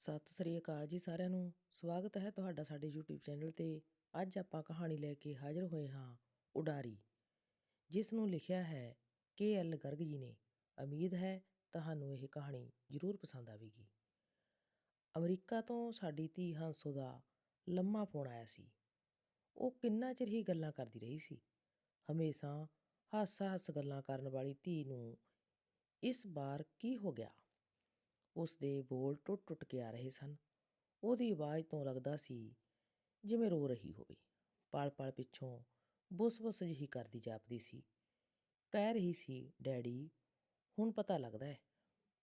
ਸਤਿ ਸ੍ਰੀ ਅਕਾਲ ਜੀ ਸਾਰਿਆਂ ਨੂੰ। ਸਵਾਗਤ ਹੈ ਤੁਹਾਡਾ ਸਾਡੇ YouTube ਚੈਨਲ ਤੇ। ਅੱਜ ਆਪਾਂ ਕਹਾਣੀ ਲੈ ਕੇ ਹਾਜ਼ਰ ਹੋਏ ਹਾਂ ਉਡਾਰੀ। ਜਿਸ ਨੂੰ ਲਿਖਿਆ ਹੈ ਕੇ ਐਲ ਗਰਗ ਜੀ ਨੇ। ਉਮੀਦ ਹੈ ਤੁਹਾਨੂੰ ਇਹ ਕਹਾਣੀ ਜ਼ਰੂਰ ਪਸੰਦ ਆਵੇਗੀ। ਅਮਰੀਕਾ ਤੋਂ ਸਾਡੀ ਧੀ ਹਾਂਸੋ ਦਾ ਲੰਮਾ ਫੋਨ ਆਇਆ ਸੀ। ਉਹ ਕਿੰਨਾ ਚਿਰ ਹੀ ਗੱਲਾਂ ਕਰਦੀ ਰਹੀ ਸੀ। ਹਮੇਸ਼ਾ ਹੱਸ-ਹੱਸ ਗੱਲਾਂ ਕਰਨ ਵਾਲੀ ਧੀ ਨੂੰ ਇਸ ਵਾਰ ਕੀ ਹੋ ਗਿਆ? ਉਸ ਦੇ ਬੋਲ ਟੁੱਟ-ਟੁੱਟ ਕੇ ਆ ਰਹੇ ਸਨ। ਉਹਦੀ ਆਵਾਜ਼ ਤੋਂ ਲੱਗਦਾ ਸੀ ਜਿਵੇਂ ਰੋ ਰਹੀ ਹੋਵੇ। ਪਲ-ਪਲ ਪਿੱਛੋਂ ਬੁੱਸ-ਬੁੱਸ ਜਿਹੀ ਕਰਦੀ ਜਾਪਦੀ ਸੀ। ਕਹਿ ਰਹੀ ਸੀ, ਡੈਡੀ, ਹੁਣ ਪਤਾ ਲੱਗਦਾ ਹੈ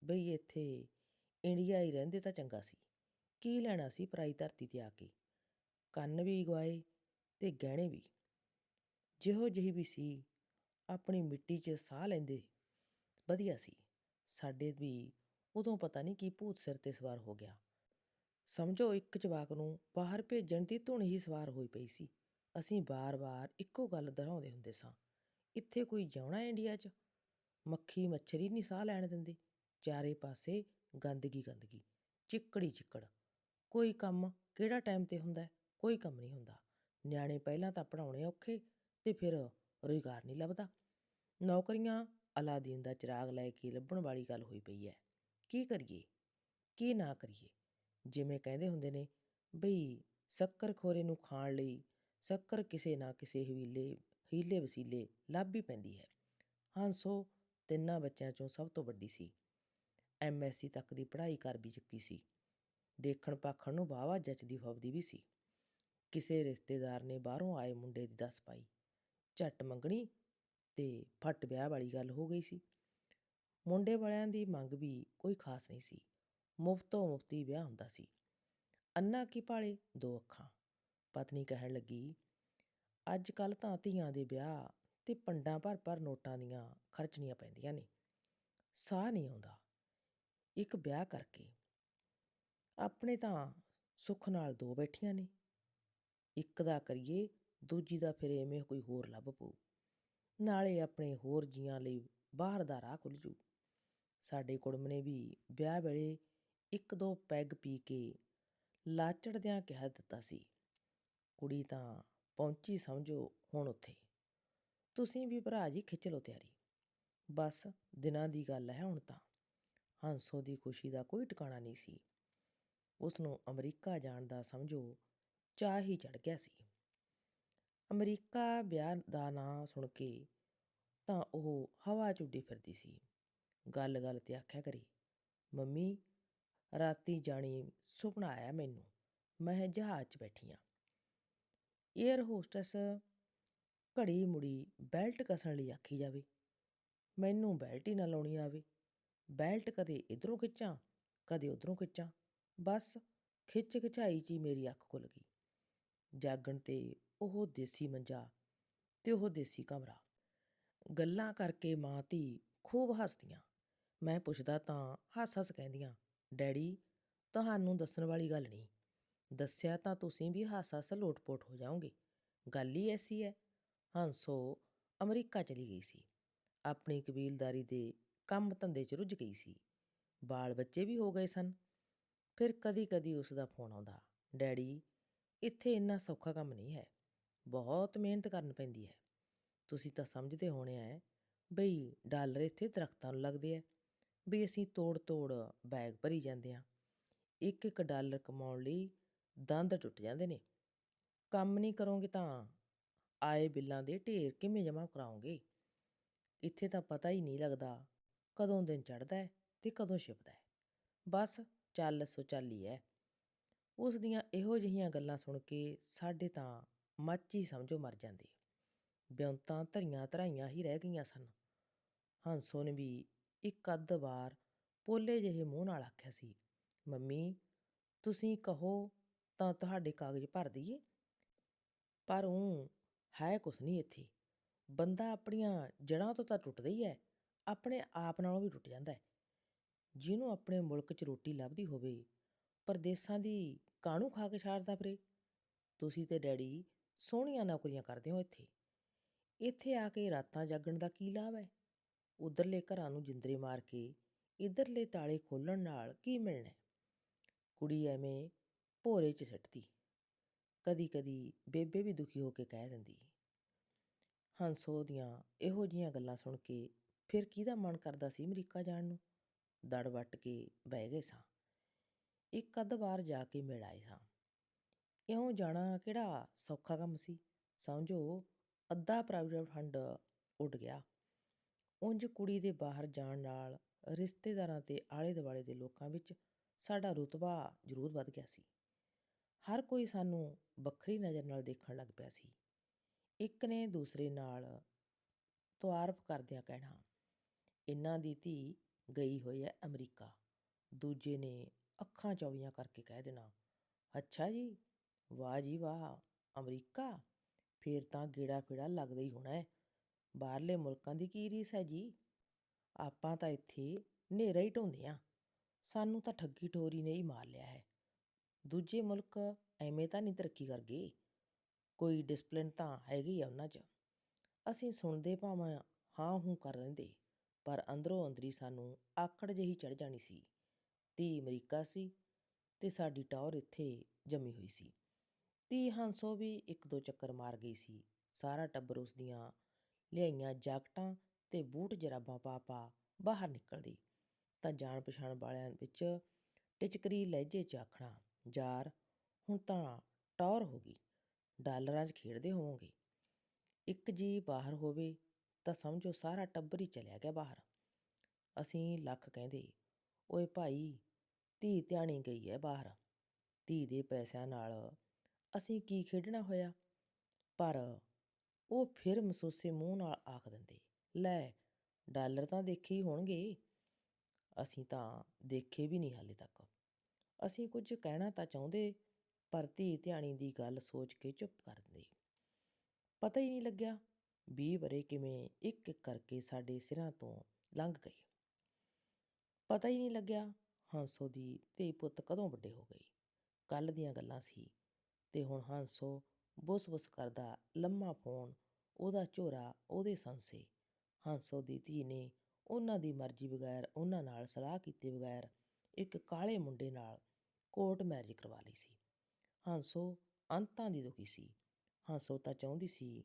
ਬਈ ਇੱਥੇ ਇੰਡੀਆ ਹੀ ਰਹਿੰਦੇ ਤਾਂ ਚੰਗਾ ਸੀ। ਕੀ ਲੈਣਾ ਸੀ ਪਰਾਈ ਧਰਤੀ ਤੇ ਆ ਕੇ? ਕੰਨ ਵੀ ਗਵਾਏ ਤੇ ਗਹਿਣੇ ਵੀ। ਜਿਹੋ ਜਿਹੀ ਵੀ ਸੀ, ਆਪਣੀ ਮਿੱਟੀ 'ਚ ਸਾਹ ਲੈਂਦੇ, ਵਧੀਆ ਸੀ। ਸਾਡੇ ਵੀ ਉਦੋਂ ਪਤਾ ਨਹੀਂ ਕੀ ਭੂਤ ਸਿਰ ਤੇ ਸਵਾਰ ਹੋ ਗਿਆ। ਸਮਝੋ ਇੱਕ ਜਵਾਕ ਨੂੰ ਬਾਹਰ ਭੇਜਣ ਦੀ ਧੁਨ ਹੀ ਸਵਾਰ ਹੋਈ ਪਈ ਸੀ। ਅਸੀਂ ਬਾਰ-ਬਾਰ ਇੱਕੋ ਗੱਲ ਦੁਹਰਾਉਂਦੇ ਹੁੰਦੇ ਸਾਂ, ਇੱਥੇ ਕੋਈ ਜਿਉਣਾ ਇੰਡੀਆ 'ਚ? ਮੱਖੀ ਮੱਛਰੀ ਨਹੀਂ ਸਾਹ ਲੈਣ ਦਿੰਦੇ। ਚਾਰੇ ਪਾਸੇ ਗੰਦਗੀ ਗੰਦਗੀ, ਚਿੱਕੜੀ, ਚਿੱਕੜ। ਕੋਈ ਕੰਮ ਕਿਹੜਾ ਟਾਈਮ ਤੇ ਹੁੰਦਾ ਕੋਈ ਕੰਮ ਨਹੀਂ ਹੁੰਦਾ। ਨਿਆਣੇ ਪਹਿਲਾਂ ਤਾਂ ਪੜਾਉਣੇ ਔਖੇ ਤੇ ਫਿਰ ਰੁਜ਼ਗਾਰ ਨਹੀਂ ਲੱਭਦਾ। ਨੌਕਰੀਆਂ ਅਲਾਦੀਨ ਦਾ ਚਿਰਾਗ ਲੈ ਕੇ ਲੱਭਣ ਵਾਲੀ ਗੱਲ ਹੋਈ ਪਈ ਹੈ। ਕੀ ਕਰੀਏ? ਕੀ ਨਾ ਕਰੀਏ? ਜਿਵੇਂ ਕਹਿੰਦੇ ਹੁੰਦੇ ਨੇ, ਬਈ ਸ਼ੱਕਰ ਖੋਰੇ ਨੂੰ ਖਾਣ ਲਈ ਸ਼ੱਕਰ ਕਿਸੇ ਨਾ ਕਿਸੇ ਹਵੀਲੇ ਹੀਲੇ ਵਸੀਲੇ ਲੱਭ ਹੀ ਪੈਂਦੀ ਹੈ। ਹੰਸੋ ਤਿੰਨਾਂ ਬੱਚਿਆਂ ਚੋਂ ਸਭ ਤੋਂ ਵੱਡੀ ਸੀ। ਐਮਐਸਸੀ ਤੱਕ ਦੀ ਪੜ੍ਹਾਈ ਕਰ ਵੀ ਚੁੱਕੀ ਸੀ। ਦੇਖਣ ਪਾਖਣ ਨੂੰ ਵਾਹਵਾ ਜੱਚਦੀ ਫੱਬਦੀ ਵੀ ਸੀ। ਕਿਸੇ ਰਿਸ਼ਤੇਦਾਰ ਨੇ ਬਾਹਰੋਂ ਆਏ ਮੁੰਡੇ ਦੀ ਦੱਸ ਪਾਈ। ਝੱਟ ਮੰਗਣੀ ਤੇ ਫੱਟ ਵਿਆਹ ਵਾਲੀ ਗੱਲ ਹੋ ਗਈ ਸੀ। ਮੁੰਡੇ ਵਾਲਿਆਂ ਦੀ ਮੰਗ ਵੀ ਕੋਈ ਖਾਸ ਨਹੀਂ ਸੀ। ਮੁਫਤੋਂ ਮੁਫਤੀ ਵਿਆਹ ਹੁੰਦਾ ਸੀ। ਅੰਨਾ ਕੀ ਭਾਲੇ? ਦੋ ਅੱਖਾਂ। ਪਤਨੀ ਕਹਿਣ ਲੱਗੀ, ਅੱਜ ਕੱਲ ਤਾਂ ਧੀਆਂ ਦੇ ਵਿਆਹ ਤੇ ਪੰਡਾਂ ਭਰ ਭਰ ਨੋਟਾਂ ਦੀਆਂ ਖਰਚਣੀਆਂ ਪੈਂਦੀਆਂ ਨੇ। ਸਾਹ ਨਹੀਂ ਆਉਂਦਾ। ਇੱਕ ਵਿਆਹ ਕਰਕੇ। ਆਪਣੇ ਤਾਂ ਸੁੱਖ ਨਾਲ ਦੋ ਬੈਠੀਆਂ ਨੇ। ਇੱਕ ਦਾ ਕਰੀਏ, ਦੂਜੀ ਦਾ ਫਿਰ ਐਵੇਂ ਕੋਈ ਹੋਰ ਲੱਭ ਪਊ। ਨਾਲੇ ਆਪਣੇ ਹੋਰ ਜੀਆਂ ਲਈ ਬਾਹਰ ਦਾ ਰਾਹ ਖੁੱਲ ਜੂ। ਸਾਡੇ ਕੁੜਮ ਨੇ ਵੀ ਵਿਆਹ ਵੇਲੇ ਇੱਕ ਦੋ ਪੈਗ ਪੀ ਕੇ ਲਾਚੜਦਿਆਂ ਕਹਿ ਦਿੱਤਾ ਸੀ, ਕੁੜੀ ਤਾਂ ਪਹੁੰਚੀ ਸਮਝੋ ਹੁਣ ਉੱਥੇ। ਤੁਸੀਂ ਵੀ ਭਰਾ ਜੀ ਖਿੱਚ ਲਓ ਤਿਆਰੀ। ਬਸ ਦਿਨਾਂ ਦੀ ਗੱਲ ਹੈ ਹੁਣ ਤਾਂ। ਹੰਸੋ ਦੀ ਖੁਸ਼ੀ ਦਾ ਕੋਈ ਟਿਕਾਣਾ ਨਹੀਂ ਸੀ। ਉਸ ਨੂੰ ਅਮਰੀਕਾ ਜਾਣ ਦਾ ਸਮਝੋ ਚਾਹ ਹੀ ਚੜ ਗਿਆ ਸੀ। ਅਮਰੀਕਾ ਵਿਆਹ ਦਾ ਨਾਂ ਸੁਣ ਕੇ ਤਾਂ ਉਹ ਹਵਾ 'ਚ ਉੱਡੀ ਫਿਰਦੀ ਸੀ। ਗੱਲ-ਗੱਲ ਤੇ ਆਖਿਆ ਕਰੀ, ਮੰਮੀ, ਰਾਤੀ ਜਾਣੀ ਸੁਪਨਾ ਆਇਆ ਮੈਨੂੰ, ਮੈਂ ਜਹਾਜ਼ 'ਚ ਬੈਠੀ ਆਂ। ਏਅਰ ਹੋਸਟਸ ਘੜੀ ਮੁੜੀ ਬੈਲਟ ਕਸਣ ਲਈ ਆਖੀ ਜਾਵੇ, ਮੈਨੂੰ ਬੈਲਟ ਹੀ ਨਾ ਲਾਉਣੀ ਆਵੇ ਬੈਲਟ ਕਦੇ ਇਧਰੋਂ ਖਿੱਚਾਂ, ਕਦੇ ਉਧਰੋਂ ਖਿੱਚਾਂ, ਬਸ ਖਿੱਚ ਖਿਚਾਈ 'ਚ ਹੀ ਮੇਰੀ ਅੱਖ ਖੁੱਲ ਗਈ। ਜਾਗਣ ਤੇ ਉਹ ਦੇਸੀ ਮੰਜਾ ਤੇ ਉਹ ਦੇਸੀ ਕਮਰਾ, ਗੱਲਾਂ ਕਰਕੇ ਮਾਂ ਧੀ ਖੂਬ ਹੱਸਦੀਆਂ। ਮੈਂ ਪੁੱਛਦਾ ਤਾਂ ਹੱਸ-ਹੱਸ ਕਹਿੰਦੀਆਂ, ਡੈਡੀ, ਤੁਹਾਨੂੰ ਦੱਸਣ ਵਾਲੀ ਗੱਲ ਨਹੀਂ। ਦੱਸਿਆ ਤਾਂ ਤੁਸੀਂ ਵੀ ਹੱਸ-ਹੱਸ ਲੋਟ-ਪੋਟ ਹੋ ਜਾਓਗੇ। ਗੱਲ ਹੀ ਐਸੀ ਹੈ ਹੰਸੋ ਅਮਰੀਕਾ ਚਲੀ ਗਈ ਸੀ। ਆਪਣੀ ਕਬੀਲਦਾਰੀ ਦੇ ਕੰਮ ਧੰਦੇ 'ਚ ਰੁੱਝ ਗਈ ਸੀ। ਬਾਲ ਬੱਚੇ ਵੀ ਹੋ ਗਏ ਸਨ। ਫਿਰ ਕਦੀ-ਕਦੀ ਉਸ ਦਾ ਫੋਨ ਆਉਂਦਾ, ਡੈਡੀ, ਇੱਥੇ ਇੰਨਾ ਸੌਖਾ ਕੰਮ ਨਹੀਂ ਹੈ। ਬਹੁਤ ਮਿਹਨਤ ਕਰਨ ਪੈਂਦੀ ਹੈ। ਤੁਸੀਂ ਤਾਂ ਸਮਝਦੇ ਹੋਣੇ ਆ ਬਈ ਡਾਲਰ ਇੱਥੇ ਦਰਖਤਾਂ ਨੂੰ ਲੱਗਦੇ ਆ ਵੀ ਅਸੀਂ ਤੋੜ-ਤੋੜ ਬੈਗ ਭਰੀ ਜਾਂਦੇ ਹਾਂ। ਇੱਕ ਇੱਕ ਡਾਲਰ ਕਮਾਉਣ ਲਈ ਦੰਦ ਟੁੱਟ ਜਾਂਦੇ ਨੇ। ਕੰਮ ਨਹੀਂ ਕਰੋਗੇ ਤਾਂ ਆਏ ਬਿੱਲਾਂ ਦੇ ਢੇਰ ਕਿਵੇਂ ਜਮ੍ਹਾਂ ਕਰਾਓਗੇ? ਇੱਥੇ ਤਾਂ ਪਤਾ ਹੀ ਨਹੀਂ ਲੱਗਦਾ ਕਦੋਂ ਦਿਨ ਚੜ੍ਹਦਾ ਹੈ ਤੇ ਕਦੋਂ ਛਿਪਦਾ ਹੈ। ਬਸ ਚੱਲ ਸੋ ਚੱਲ ਹੀ। ਹੈ ਉਸ ਦੀਆਂ ਇਹੋ ਜਿਹੀਆਂ ਗੱਲਾਂ ਸੁਣ ਕੇ ਸਾਡੇ ਤਾਂ ਮੱਚ ਹੀ ਸਮਝੋ ਮਰ ਜਾਂਦੇ ਬਿਉਂਤਾਂ ਧਰੀਆਂ ਧਰਾਈਆਂ ਹੀ ਰਹਿ ਗਈਆਂ ਸਨ। ਹੰਸੋ ਨੇ ਵੀ ਇੱਕ ਅੱਧ ਵਾਰ ਪੋਲੇ ਜਿਹੇ ਮੂੰਹ ਨਾਲ ਆਖਿਆ ਸੀ, ਮੰਮੀ, ਤੁਸੀਂ ਕਹੋ ਤਾਂ ਤੁਹਾਡੇ ਕਾਗਜ਼ ਭਰ ਦਈਏ? ਪਰ ਉਹ ਹੈ ਕੁਛ ਨਹੀਂ ਇੱਥੇ। ਬੰਦਾ ਆਪਣੀਆਂ ਜੜ੍ਹਾਂ ਤੋਂ ਤਾਂ ਟੁੱਟਦਾ ਹੀ ਹੈ, ਆਪਣੇ ਆਪ ਨਾਲੋਂ ਵੀ ਟੁੱਟ ਜਾਂਦਾ ਹੈ। ਜਿਹਨੂੰ ਆਪਣੇ ਮੁਲਕ 'ਚ ਰੋਟੀ ਲੱਭਦੀ ਹੋਵੇ, ਪਰਦੇਸਾਂ ਦੀ ਕਾਹਨੂੰ ਖਾ ਕੇ ਛਾੜਦਾ ਫਿਰੇ? ਤੁਸੀਂ ਤੇ ਡੈਡੀ ਸੋਹਣੀਆਂ ਨੌਕਰੀਆਂ ਕਰਦੇ ਹੋ ਇੱਥੇ। ਇੱਥੇ ਆ ਕੇ ਰਾਤਾਂ ਜਾਗਣ ਦਾ ਕੀ ਲਾਭ ਹੈ? ਉਧਰਲੇ ਘਰਾਂ ਨੂੰ ਜਿੰਦਰੇ ਮਾਰ ਕੇ ਇਧਰਲੇ ਤਾਲੇ ਖੋਲਣ ਨਾਲ ਕੀ ਮਿਲਣਾ ਕੁੜੀ ਐਵੇਂ ਭੋਰੇ 'ਚ ਸੱਟਦੀ ਕਦੀ ਕਦੀ ਬੇਬੇ ਵੀ ਦੁਖੀ ਹੋ ਕੇ ਕਹਿ ਦਿੰਦੀ। ਹੰਸੋ ਦੀਆਂ ਇਹੋ ਜਿਹੀਆਂ ਗੱਲਾਂ ਸੁਣ ਕੇ ਫਿਰ ਕਿਹਦਾ ਮਨ ਕਰਦਾ ਸੀ ਅਮਰੀਕਾ ਜਾਣ ਨੂੰ? ਦੜ ਵੱਟ ਕੇ ਬਹਿ ਗਏ ਸਾਂ। ਇੱਕ ਅੱਧ ਵਾਰ ਜਾ ਕੇ ਮਿਲ ਆਏ ਸਾਂ। ਇਉਂ ਜਾਣਾ ਕਿਹੜਾ ਸੌਖਾ ਕੰਮ ਸੀ? ਸਮਝੋ, ਅੱਧਾ ਪ੍ਰਾਈਵੇਟ ਫੰਡ ਉੱਡ ਗਿਆ। ਉਂਝ ਕੁੜੀ ਦੇ ਬਾਹਰ ਜਾਣ ਨਾਲ ਰਿਸ਼ਤੇਦਾਰਾਂ ਤੇ ਆਲੇ ਦੁਆਲੇ ਦੇ ਲੋਕਾਂ ਵਿੱਚ ਸਾਡਾ ਰੁਤਬਾ ਜ਼ਰੂਰ ਵੱਧ ਗਿਆ ਸੀ। ਹਰ ਕੋਈ ਸਾਨੂੰ ਵੱਖਰੀ ਨਜ਼ਰ ਨਾਲ ਦੇਖਣ ਲੱਗ ਪਿਆ ਸੀ। ਇੱਕ ਨੇ ਦੂਸਰੇ ਨਾਲ ਤਾਰਫ ਕਰਦਿਆਂ ਕਹਿਣਾ ਇਹਨਾਂ ਦੀ ਧੀ ਗਈ ਹੋਈ ਹੈ ਅਮਰੀਕਾ। ਦੂਜੇ ਨੇ ਅੱਖਾਂ ਚੌੜੀਆਂ ਕਰਕੇ ਕਹਿ ਦੇਣਾ, ਅੱਛਾ ਜੀ, ਵਾਹ ਜੀ ਵਾਹ, ਅਮਰੀਕਾ? ਫੇਰ ਤਾਂ ਗੇੜਾ ਫੇੜਾ ਲੱਗਦਾ ਹੀ ਹੋਣਾ ਹੈ। ਬਾਹਰਲੇ ਮੁਲਕਾਂ ਦੀ ਕੀ ਰੀਸ ਹੈ ਜੀ? ਆਪਾਂ ਤਾਂ ਇੱਥੇ ਹਨੇਰਾ ਹੀ ਢੋਂਦੇ ਆ ਸਾਨੂੰ ਤਾਂ ਠੱਗੀ ਠੋਰੀ ਨੇ ਹੀ ਮਾਰ ਲਿਆ ਹੈ। ਦੂਜੇ ਮੁਲਕ ਐਵੇਂ ਤਾਂ ਨਹੀਂ ਤਰੱਕੀ ਕਰ ਗਏ ਕੋਈ ਡਿਸਪਲਿਨ ਤਾਂ ਹੈਗੀ ਆ ਉਹਨਾਂ 'ਚ। ਅਸੀਂ ਸੁਣਦੇ ਭਾਵੇਂ ਹਾਂ, ਹੂੰ ਕਰ ਲੈਂਦੇ। ਪਰ ਅੰਦਰੋਂ ਅੰਦਰੀ ਸਾਨੂੰ ਆਕੜ ਜਿਹੀ ਚੜ ਜਾਣੀ ਸੀ। ਧੀ ਅਮਰੀਕਾ ਸੀ ਤੇ ਸਾਡੀ ਟੌਰ ਇੱਥੇ ਜੰਮੀ ਹੋਈ ਸੀ। ਧੀ ਹੰਸੋ ਵੀ ਇੱਕ ਦੋ ਚੱਕਰ ਮਾਰ ਗਈ ਸੀ। ਸਾਰਾ ਟੱਬਰ ਉਸ ਦੀਆਂ ਲਿਆਈਆਂ ਜਾਕਟਾਂ ਅਤੇ ਬੂਟ ਜਰਾਬਾਂ ਪਾ ਪਾ ਬਾਹਰ ਨਿਕਲਦੀ। ਤਾਂ ਜਾਣ ਪਛਾਣ ਵਾਲਿਆਂ ਵਿੱਚ ਟਿਚਕਰੀ ਲਹਿਜੇ 'ਚ ਆਖਣਾ, ਯਾਰ, ਹੁਣ ਤਾਂ ਟੌਰ ਹੋ ਗਈ, ਡਾਲਰਾਂ 'ਚ ਖੇਡਦੇ ਹੋਵੋਗੇ। ਇੱਕ ਜੀ ਬਾਹਰ ਹੋਵੇ ਤਾਂ ਸਮਝੋ ਸਾਰਾ ਟੱਬਰ ਹੀ ਚਲਿਆ ਗਿਆ ਬਾਹਰ। ਅਸੀਂ ਲੱਖ ਕਹਿੰਦੇ, ਓਏ ਭਾਈ, ਧੀ ਧਿਆਣੀ ਗਈ ਹੈ ਬਾਹਰ। ਧੀ ਦੇ ਪੈਸਿਆਂ ਨਾਲ ਅਸੀਂ ਕੀ ਖੇਡਣਾ ਹੋਇਆ? ਪਰ ਉਹ ਫਿਰ ਮਸੂਸੇ ਮੂੰਹ ਨਾਲ ਆਖ ਦਿੰਦੇ, ਲੈ, ਡਾਲਰ ਤਾਂ ਦੇਖੇ ਹੀ ਹੋਣਗੇ। ਅਸੀਂ ਤਾਂ ਦੇਖੇ ਵੀ ਨਹੀਂ ਹਾਲੇ ਤੱਕ। ਅਸੀਂ ਕੁਝ ਕਹਿਣਾ ਤਾਂ ਚਾਹੁੰਦੇ, ਪਰ ਧੀ ਧਿਆਣੀ ਦੀ ਗੱਲ ਸੋਚ ਕੇ ਚੁੱਪ ਕਰ ਦਿੰਦੇ। ਪਤਾ ਹੀ ਨਹੀਂ ਲੱਗਿਆ ਵੀਹ ਵਰੇ ਕਿਵੇਂ ਇੱਕ ਇੱਕ ਕਰਕੇ ਸਾਡੇ ਸਿਰਾਂ ਤੋਂ ਲੰਘ ਗਏ ਪਤਾ ਹੀ ਨਹੀਂ ਲੱਗਿਆ ਹਾਂਸੋ ਦੀ ਧੀ ਪੁੱਤ ਕਦੋਂ ਵੱਡੇ ਹੋ ਗਏ ਕੱਲ ਦੀਆਂ ਗੱਲਾਂ ਸੀ ਤੇ ਹੁਣ ਹਾਂਸੋ ਬੁਸ-ਬੁਸ ਕਰਦਾ, ਲੰਮਾ ਫੋਨ, ਉਹਦਾ ਝੋਰਾ ਉਹਦੇ ਸੰਸੇ। ਹੰਸੋ ਦੀ ਧੀ ਨੇ ਉਹਨਾਂ ਦੀ ਮਰਜ਼ੀ ਬਗੈਰ ਉਹਨਾਂ ਨਾਲ ਸਲਾਹ ਕੀਤੇ ਬਗੈਰ ਇੱਕ ਕਾਲੇ ਮੁੰਡੇ ਨਾਲ ਕੋਰਟ ਮੈਰਿਜ ਕਰਵਾ ਲਈ ਸੀ। ਹੰਸੋ ਅੰਤਾਂ ਦੀ ਦੁਖੀ ਸੀ। ਹੰਸੋ ਤਾਂ ਚਾਹੁੰਦੀ ਸੀ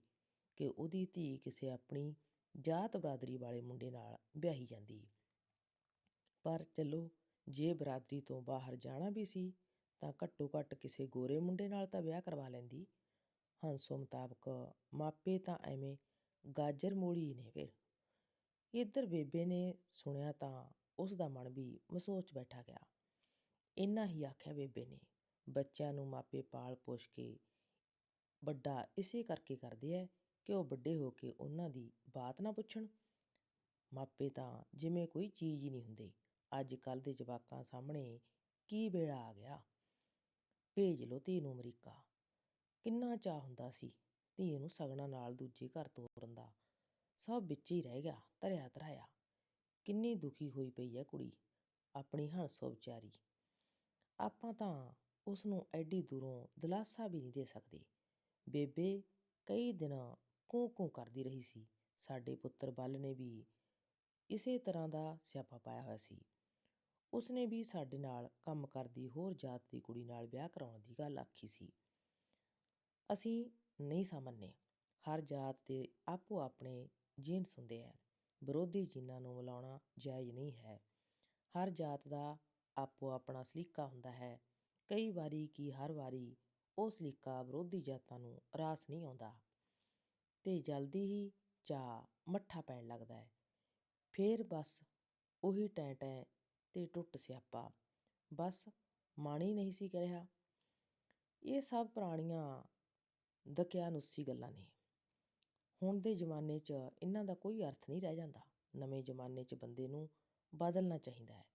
ਕਿ ਉਹਦੀ ਧੀ ਕਿਸੇ ਆਪਣੀ ਜਾਤ ਬਰਾਦਰੀ ਵਾਲੇ ਮੁੰਡੇ ਨਾਲ ਵਿਆਹੀ ਜਾਂਦੀ। ਪਰ ਚਲੋ, ਜੇ ਬਰਾਦਰੀ ਤੋਂ ਬਾਹਰ ਜਾਣਾ ਵੀ ਸੀ ਤਾਂ ਘੱਟੋ ਘੱਟ ਕਿਸੇ ਗੋਰੇ ਮੁੰਡੇ ਨਾਲ ਤਾਂ ਵਿਆਹ ਕਰਵਾ ਲੈਂਦੀ। ਹੰਸੋ ਮੁਤਾਬਕ ਮਾਪੇ ਤਾਂ ਐਵੇਂ ਗਾਜਰ ਮੂਲੀ ਨੇ ਫਿਰ। ਇੱਧਰ ਬੇਬੇ ਨੇ ਸੁਣਿਆ ਤਾਂ ਉਸ ਦਾ ਮਨ ਵੀ ਮਸੋਚ ਬੈਠਾ ਗਿਆ। ਇੰਨਾ ਹੀ ਆਖਿਆ ਬੇਬੇ ਨੇ, ਬੱਚਿਆਂ ਨੂੰ ਮਾਪੇ ਪਾਲ ਪੋਸ਼ ਕੇ ਵੱਡਾ ਇਸੇ ਕਰਕੇ ਕਰਦੇ ਐ ਕਿ ਉਹ ਵੱਡੇ ਹੋ ਕੇ ਉਹਨਾਂ ਦੀ ਬਾਤ ਨਾ ਪੁੱਛਣ। ਮਾਪੇ ਤਾਂ ਜਿਵੇਂ ਕੋਈ ਚੀਜ਼ ਹੀ ਨਹੀਂ ਹੁੰਦੇ। ਅੱਜ ਕੱਲ ਦੇ ਜਵਾਕਾਂ ਸਾਹਮਣੇ ਕੀ ਵੇਲਾ ਆ ਗਿਆ। ਭੇਜ ਲੋ ਧੀ ਨੂੰ ਅਮਰੀਕਾ। ਕਿੰਨਾ ਚਾਅ ਹੁੰਦਾ ਸੀ ਧੀ ਨੂੰ ਸਗਣਾ ਨਾਲ ਦੂਜੇ ਘਰ ਤੋਰਨ ਦਾ। ਸਭ ਵਿੱਚ ਹੀ ਰਹਿ ਗਿਆ, ਧਰਿਆ ਧਰਾਇਆ। ਕਿੰਨੀ ਦੁਖੀ ਹੋਈ ਪਈ ਹੈ ਕੁੜੀ, ਆਪਣੀ ਹੰਸੋ ਵਿਚਾਰੀ। ਆਪਾਂ ਤਾਂ ਉਸ ਨੂੰ ਐਡੀ ਦੂਰੋਂ ਦਿਲਾਸਾ ਵੀ ਨਹੀਂ ਦੇ ਸਕਦੇ। ਬੇਬੇ ਕਈ ਦਿਨਾਂ ਕੂੰ ਕੂੰ ਕਰਦੀ ਰਹੀ ਸੀ। ਸਾਡੇ ਪੁੱਤਰ ਬੱਲ ਨੇ ਵੀ ਇਸੇ ਤਰ੍ਹਾਂ ਦਾ ਸਿਆਪਾ ਪਾਇਆ ਹੋਇਆ ਸੀ। ਉਸਨੇ ਵੀ ਸਾਡੇ ਨਾਲ ਕੰਮ ਕਰਦੀ ਹੋਰ ਜਾਤ ਦੀ ਕੁੜੀ ਨਾਲ ਵਿਆਹ ਕਰਾਉਣ ਦੀ ਗੱਲ ਆਖੀ ਸੀ। ਅਸੀਂ ਨਹੀਂ ਸਮਝਨੇ ਹਰ ਜਾਤ ਦੇ ਆਪੋ ਆਪਣੇ ਜੀਨਸ ਹੁੰਦੇ ਹੈ ਵਿਰੋਧੀ ਜੀਨਾਂ ਨੂੰ ਮਿਲਾਉਣਾ ਜਾਇਜ਼ ਨਹੀਂ ਹੈ। ਹਰ ਜਾਤ ਦਾ ਆਪੋ ਆਪਣਾ ਸਲੀਕਾ ਹੁੰਦਾ ਹੈ। ਕਈ ਵਾਰੀ ਕੀ ਹਰ ਵਾਰੀ ਉਹ ਸਲੀਕਾ ਵਿਰੋਧੀ ਜਾਤਾਂ ਨੂੰ ਰਾਸ ਨਹੀਂ ਆਉਂਦਾ। ਤੇ ਜਲਦੀ ਹੀ ਚਾਹ ਮੱਠਾ ਪੈਣ ਲੱਗਦਾ ਹੈ ਫੇਰ ਬਸ ਉਹੀ ਟੈਂ ਟੈਂ ਤੇ ਟੁੱਟ ਸਿਆਪਾ। ਬਸ ਮਨ ਹੀ ਨਹੀਂ ਸੀ ਕਹਿ ਰਿਹਾ। ਇਹ ਸਭ ਪੁਰਾਣੀਆਂ ਦਕਿਆਨੁਸੀ ਗੱਲਾਂ ਨੇ। ਹੁਣ ਦੇ ਜ਼ਮਾਨੇ 'ਚ ਇਹਨਾਂ ਦਾ ਕੋਈ ਅਰਥ ਨਹੀਂ ਰਹਿ ਜਾਂਦਾ। ਨਵੇਂ ਜ਼ਮਾਨੇ 'ਚ ਬੰਦੇ ਨੂੰ ਬਦਲਣਾ ਚਾਹੀਦਾ ਹੈ।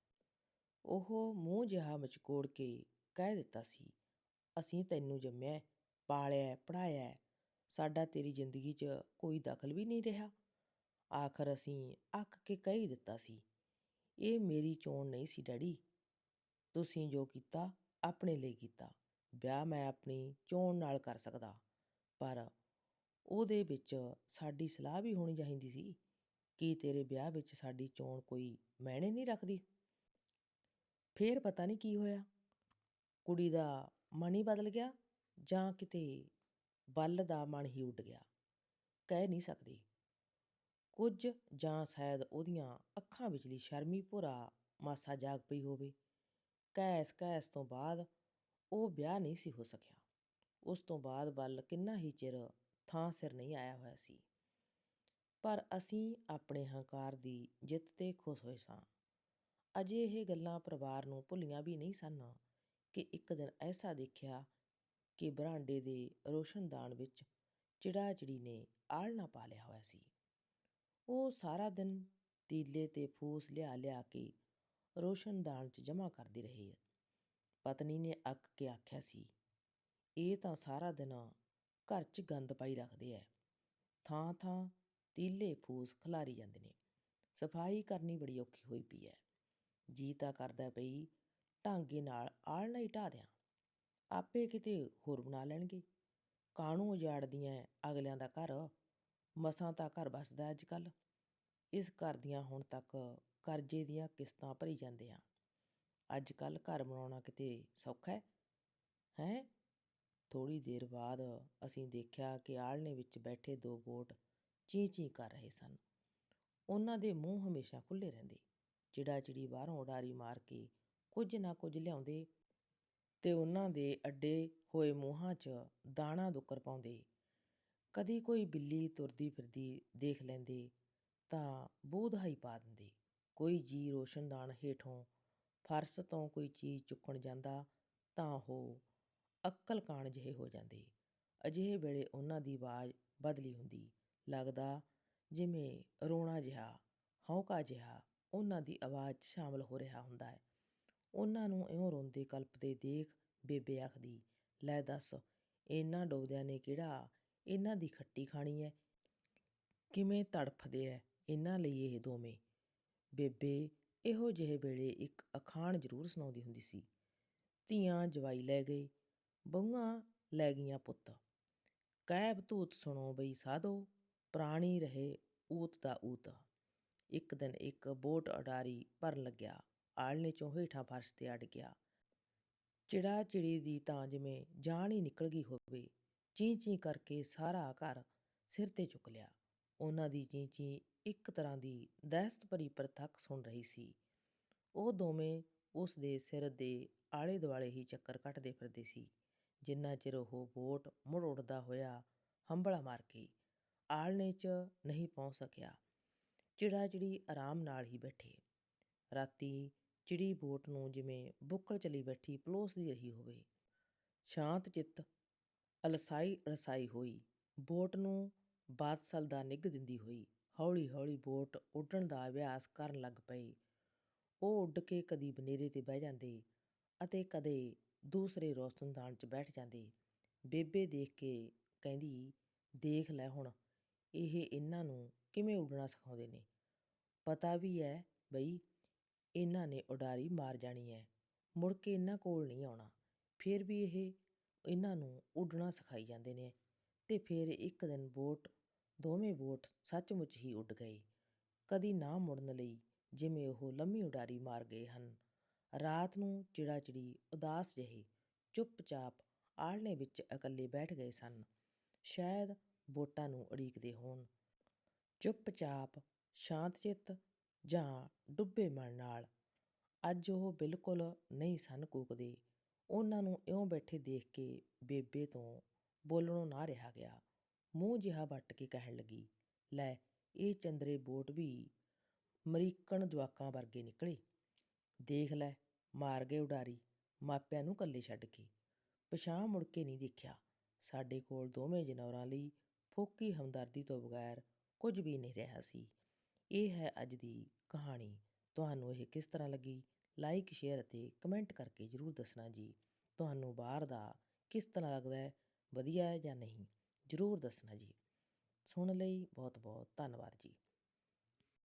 ਉਹ ਮੂੰਹ ਜਿਹਾ ਮਚਕੋੜ ਕੇ ਕਹਿ ਦਿੱਤਾ ਸੀ, ਅਸੀਂ ਤੈਨੂੰ ਜੰਮਿਆ ਪਾਲਿਆ ਪੜਾਇਆ ਸਾਡਾ ਤੇਰੀ ਜ਼ਿੰਦਗੀ 'ਚ ਕੋਈ ਦਖਲ ਵੀ ਨਹੀਂ ਰਿਹਾ। ਆਖਰ ਅਸੀਂ ਅੱਕ ਕੇ ਕਹਿ ਦਿੱਤਾ ਸੀ, ਇਹ ਮੇਰੀ ਚੋਣ ਨਹੀਂ ਸੀ ਡੈਡੀ। ਤੁਸੀਂ ਜੋ ਕੀਤਾ, ਆਪਣੇ ਲਈ ਕੀਤਾ। ਵਿਆਹ ਮੈਂ ਆਪਣੀ ਚੋਣ ਨਾਲ ਕਰ ਸਕਦਾ। ਪਰ ਉਹਦੇ ਵਿੱਚ ਸਾਡੀ ਸਲਾਹ ਵੀ ਹੋਣੀ ਚਾਹੀਦੀ ਸੀ ਕੀ ਤੇਰੇ ਵਿਆਹ ਵਿੱਚ ਸਾਡੀ ਚੋਣ ਕੋਈ ਮਾਇਨੇ ਨਹੀਂ ਰੱਖਦੀ। ਫੇਰ ਪਤਾ ਨਹੀਂ ਕੀ ਹੋਇਆ। ਕੁੜੀ ਦਾ ਮਨ ਹੀ ਬਦਲ ਗਿਆ ਜਾਂ ਕਿਤੇ ਬੱਲ ਦਾ ਮਨ ਹੀ ਉੱਡ ਗਿਆ। ਕਹਿ ਨਹੀਂ ਸਕਦੇ। ਕੁਝ ਜਾਂ ਸ਼ਾਇਦ ਉਹਦੀਆਂ ਅੱਖਾਂ ਵਿੱਚਲੀ ਸ਼ਰਮੀ ਭੁਰਾ ਮਾਸਾ ਜਾਗ ਪਈ ਹੋਵੇ। ਕੈਸ ਕੈਸ ਤੋਂ ਬਾਅਦ ਉਹ ਵਿਆਹ ਨਹੀਂ ਸੀ ਹੋ ਸਕਿਆ। ਉਸ ਤੋਂ ਬਾਅਦ ਵੱਲ ਕਿੰਨਾ ਹੀ ਚਿਰ ਥਾਂ ਸਿਰ ਨਹੀਂ ਆਇਆ ਹੋਇਆ ਸੀ। ਪਰ ਅਸੀਂ ਆਪਣੇ ਹੰਕਾਰ ਦੀ ਜਿੱਤ ਤੇ ਖੁਸ਼ ਹੋਏ ਸਾਂ। ਅਜੇ ਇਹ ਗੱਲਾਂ ਪਰਿਵਾਰ ਨੂੰ ਭੁੱਲੀਆਂ ਵੀ ਨਹੀਂ ਸਨ ਕਿ ਇੱਕ ਦਿਨ ਐਸਾ ਦੇਖਿਆ ਕਿ ਬਰਾਂਡੇ ਦੇ ਰੋਸ਼ਨਦਾਨ ਵਿੱਚ ਚਿੜਾ-ਚਿੜੀ ਨੇ ਆਲ੍ਹਣਾ ਪਾ ਲਿਆ ਹੋਇਆ ਸੀ। ਉਹ ਸਾਰਾ ਦਿਨ ਤੀਲੇ ਤੇ ਫੂਸ ਲਿਆ ਲਿਆ ਕੇ ਰੋਸ਼ਨਦਾਨ 'ਚ ਜਮ੍ਹਾਂ ਕਰਦੀ ਰਹੀ। ਪਤਨੀ ਨੇ ਅੱਕ ਕੇ ਆਖਿਆ ਸੀ ਇਹ ਤਾਂ ਸਾਰਾ ਦਿਨ ਘਰ 'ਚ ਗੰਦ ਪਾਈ ਰੱਖਦੇ ਐ। ਥਾਂ ਥਾਂ ਤੀਲੇ ਫੂਸ ਖਿਲਾਰੀ ਜਾਂਦੇ ਨੇ। ਸਫ਼ਾਈ ਕਰਨੀ ਬੜੀ ਔਖੀ ਹੋਈ ਪਈ ਐ। ਜੀ ਤਾਂ ਕਰਦਾ ਪਈ ਢਾਂਗੇ ਨਾਲ ਆਲ਼ਣਾ ਹੀ ਢਾਹ ਦਿਆਂ। ਆਪੇ ਕਿਤੇ ਹੋਰ ਬਣਾ ਲੈਣਗੇ। ਕਾਣੂ ਉਜਾੜਦੀਆਂ ਅਗਲਿਆਂ ਦਾ ਘਰ। ਮਸਾਂ ਤਾਂ ਘਰ ਬਸਦਾ ਅੱਜ ਕੱਲ ਇਸ ਘਰ ਦੀਆਂ ਹੁਣ ਤੱਕ ਕਰਜ਼ੇ ਦੀਆਂ ਕਿਸ਼ਤਾਂ ਭਰੀ ਜਾਂਦੇ ਆ। ਅੱਜ ਕੱਲ ਘਰ ਬਣਾਉਣਾ ਕਿਤੇ ਸੌਖਾ ਹੈ ਹੈਂ? ਥੋੜ੍ਹੀ ਦੇਰ ਬਾਅਦ ਅਸੀਂ ਦੇਖਿਆ ਕਿ ਆਲ੍ਹਣੇ ਵਿੱਚ ਬੈਠੇ ਦੋ ਗੋਟ ਚੀਂ ਚੀਂ ਕਰ ਰਹੇ ਸਨ। ਉਹਨਾਂ ਦੇ ਮੂੰਹ ਹਮੇਸ਼ਾ ਖੁੱਲੇ ਰਹਿੰਦੇ ਚਿੜਾ ਚਿੜੀ ਬਾਹਰੋਂ ਉਡਾਰੀ ਮਾਰ ਕੇ ਕੁਝ ਨਾ ਕੁਝ ਲਿਆਉਂਦੇ ਤੇ ਉਹਨਾਂ ਦੇ ਅੱਡੇ ਹੋਏ ਮੂੰਹਾਂ 'ਚ ਦਾਣਾ ਦੁੱਕਰ ਪਾਉਂਦੇ। ਕਦੀ ਕੋਈ ਬਿੱਲੀ ਤੁਰਦੀ ਫਿਰਦੀ ਦੇਖ ਲੈਂਦੇ ਤਾਂ ਬੂਧਹਾਈ ਪਾ ਦਿੰਦੇ। ਕੋਈ ਜੀ ਰੋਸ਼ਨਦਾਨ ਹੇਠੋਂ ਫਰਸ਼ ਤੋਂ ਕੋਈ ਚੀਜ਼ ਚੁੱਕਣ ਜਾਂਦਾ ਤਾਂ ਉਹ ਅਕਲ ਕਾਣ ਜਿਹੇ ਹੋ ਜਾਂਦੇ। ਅਜਿਹੇ ਵੇਲੇ ਉਹਨਾਂ ਦੀ ਆਵਾਜ਼ ਬਦਲੀ ਹੁੰਦੀ। ਲੱਗਦਾ ਜਿਵੇਂ ਰੋਣਾ ਜਿਹਾ ਹੌਂਕਾ ਜਿਹਾ ਉਹਨਾਂ ਦੀ ਆਵਾਜ਼ 'ਚ ਸ਼ਾਮਲ ਹੋ ਰਿਹਾ ਹੁੰਦਾ ਹੈ। ਉਹਨਾਂ ਨੂੰ ਇਉਂ ਰੋਂਦੇ ਕਲਪਦੇ ਦੇਖ ਬੇਬੇ ਆਖਦੀ, ਲੈ ਦੱਸ ਇਹਨਾਂ ਡੋਬਦਿਆਂ ਨੇ ਕਿਹੜਾ ਇਹਨਾਂ ਦੀ ਖੱਟੀ ਖਾਣੀ ਐ ਕਿਵੇਂ ਤੜਫਦੇ ਐ ਇਹਨਾਂ ਲਈ ਇਹ ਦੋਵੇਂ? ਬੇਬੇ ਇਹੋ ਜਿਹੇ ਵੇਲੇ ਇੱਕ ਅਖਾਣ ਜ਼ਰੂਰ ਸੁਣਾਉਂਦੀ ਹੁੰਦੀ ਸੀ। ਧੀਆਂ ਜਵਾਈ ਲੈ ਗਏ। ਬਹੂਆਂ ਲੈ ਗਈਆਂ ਪੁੱਤ। ਕਹਿ ਬਤੂਤ ਸੁਣੋ ਬਈ ਸਾਧੋ, ਪ੍ਰਾਣੀ ਰਹੇ ਊਤ ਦਾ ਊਤ। ਇੱਕ ਦਿਨ ਇੱਕ ਬੋਟ ਅਡਾਰੀ ਭਰਨ ਲੱਗਿਆ ਆਲਣੇ ਚੋਂ ਹੇਠਾਂ ਫਰਸ਼ ਤੇ ਅੜ ਗਿਆ। ਚਿੜਾ ਚਿੜੀ ਦੀ ਤਾਂ ਜਿਵੇਂ ਜਾਨ ਹੀ ਨਿਕਲ ਗਈ ਹੋਵੇ ਚੀਂ ਚੀਂ ਕਰਕੇ ਸਾਰਾ ਘਰ ਸਿਰ ਤੇ ਚੁੱਕ ਲਿਆ। ਉਹਨਾਂ ਦੀ ਚੀਂ ਚੀਂ ਇੱਕ ਤਰ੍ਹਾਂ ਦੀ ਦਹਿਸ਼ਤ ਭਰੀ ਪ੍ਰਤੱਖ ਸੁਣ ਰਹੀ ਸੀ। ਉਹ ਦੋਵੇਂ ਉਸ ਦੇ ਸਿਰ ਦੇ ਆਲੇ ਦੁਆਲੇ ਹੀ ਚੱਕਰ ਕੱਟਦੇ ਫਿਰਦੇ ਸੀ। ਜਿੰਨਾ ਚਿਰ ਉਹ ਬੋਟ ਮੁੜ ਉੱਡਦਾ ਹੋਇਆ ਹੰਬਲਾ ਮਾਰ ਕੇ ਆਲਣੇ 'ਚ ਨਹੀਂ ਪਹੁੰਚ ਸਕਿਆ। ਚਿੜਾ ਚਿੜੀ ਆਰਾਮ ਨਾਲ ਹੀ ਬੈਠੇ। ਰਾਤੀ ਚਿੜੀ ਬੋਟ ਨੂੰ ਜਿਵੇਂ ਬੁੱਕਲ ਚਲੀ ਬੈਠੀ ਪਲੋਸਦੀ ਰਹੀ ਹੋਵੇ। ਸ਼ਾਂਤ ਚਿੱਤ ਅਲਸਾਈ ਰਸਾਈ ਹੋਈ। ਬੋਟ ਨੂੰ ਬਾਦਸਲ ਦਾ ਨਿੱਘ ਦਿੰਦੀ ਹੋਈ। ਹੌਲੀ ਹੌਲੀ ਬੋਟ ਉੱਡਣ ਦਾ ਅਭਿਆਸ ਕਰਨ ਲੱਗ ਪਈ। ਉਹ ਉੱਡ ਕੇ ਕਦੀ ਬਨੇਰੇ ਤੇ ਬਹਿ ਜਾਂਦੇ ਅਤੇ ਕਦੇ ਦੂਸਰੇ ਰੋਸ਼ਨਦਾਨ 'ਚ ਬੈਠ ਜਾਂਦੇ। ਬੇਬੇ ਦੇਖ ਕੇ ਕਹਿੰਦੀ, ਦੇਖ ਲੈ ਹੁਣ, ਇਹ ਇਹਨਾਂ ਨੂੰ ਕਿਵੇਂ ਉੱਡਣਾ ਸਿਖਾਉਂਦੇ ਨੇ? ਪਤਾ ਵੀ ਹੈ ਬਈ ਇਹਨਾਂ ਨੇ ਉਡਾਰੀ ਮਾਰ ਜਾਣੀ ਹੈ ਮੁੜ ਕੇ ਇਹਨਾਂ ਕੋਲ ਨਹੀਂ ਆਉਣਾ। ਫਿਰ ਵੀ ਇਹ ਇਹਨਾਂ ਨੂੰ ਉੱਡਣਾ ਸਿਖਾਈ ਜਾਂਦੇ ਨੇ। ਤੇ ਫਿਰ ਇੱਕ ਦਿਨ ਬੋਟ, ਦੋਵੇਂ ਬੋਟ ਸੱਚਮੁੱਚ ਹੀ ਉੱਡ ਗਏ। ਕਦੀ ਨਾ ਮੁੜਨ ਲਈ ਜਿਵੇਂ ਉਹ ਲੰਮੀ ਉਡਾਰੀ ਮਾਰ ਗਏ ਹਨ। ਰਾਤ ਨੂੰ ਚਿੜਾ ਚਿੜੀ ਉਦਾਸ ਜਿਹੇ ਚੁੱਪਚਾਪ ਆਲਣੇ ਵਿੱਚ ਇਕੱਲੇ ਬੈਠ ਗਏ ਸਨ। ਸ਼ਾਇਦ ਵੋਟਾਂ ਨੂੰ ਉਡੀਕਦੇ ਹੋਣ। ਚੁੱਪਚਾਪ, ਸ਼ਾਂਤਚਿੱਤ ਜਾਂ ਡੁੱਬੇ ਮਨ ਨਾਲ। ਅੱਜ ਉਹ ਬਿਲਕੁਲ ਨਹੀਂ ਸਨ ਕੂਕਦੇ। ਉਹਨਾਂ ਨੂੰ ਇਉਂ ਬੈਠੇ ਦੇਖ ਕੇ ਬੇਬੇ ਤੋਂ ਬੋਲਣੋਂ ਨਾ ਰਿਹਾ ਗਿਆ। ਮੂੰਹ ਜਿਹਾ ਵੱਟ ਕੇ ਕਹਿਣ ਲੱਗੀ, ਲੈ, ਇਹ ਚੰਦਰੇ ਬੋਟ ਵੀ ਅਮਰੀਕਨ ਜਵਾਕਾਂ ਵਰਗੇ ਨਿਕਲੇ। ਦੇਖ ਲੈ, ਮਾਰ ਗਏ ਉਡਾਰੀ, ਮਾਪਿਆਂ ਨੂੰ ਇਕੱਲੇ ਛੱਡ ਕੇ। ਪਛਾਂ ਮੁੜ ਕੇ ਨਹੀਂ ਦੇਖਿਆ। ਸਾਡੇ ਕੋਲ ਦੋਵੇਂ ਜਨੌਰਾਂ ਲਈ ਫੋਕੀ ਹਮਦਰਦੀ ਤੋਂ ਬਗੈਰ ਕੁਝ ਵੀ ਨਹੀਂ ਰਿਹਾ ਸੀ। ਇਹ ਹੈ ਅੱਜ ਦੀ ਕਹਾਣੀ। ਤੁਹਾਨੂੰ ਇਹ ਕਿਸ ਤਰ੍ਹਾਂ ਲੱਗੀ? ਲਾਈਕ, ਸ਼ੇਅਰ ਅਤੇ ਕਮੈਂਟ ਕਰਕੇ ਜ਼ਰੂਰ ਦੱਸਣਾ ਜੀ। ਤੁਹਾਨੂੰ ਬਾਹਰ ਦਾ ਕਿਸ ਤਰ੍ਹਾਂ ਲੱਗਦਾ ਹੈ? ਵਧੀਆ ਹੈ ਜਾਂ ਨਹੀਂ? ਜ਼ਰੂਰ ਦੱਸਣਾ ਜੀ। ਸੁਣ ਲਈ ਬਹੁਤ ਬਹੁਤ ਧੰਨਵਾਦ ਜੀ।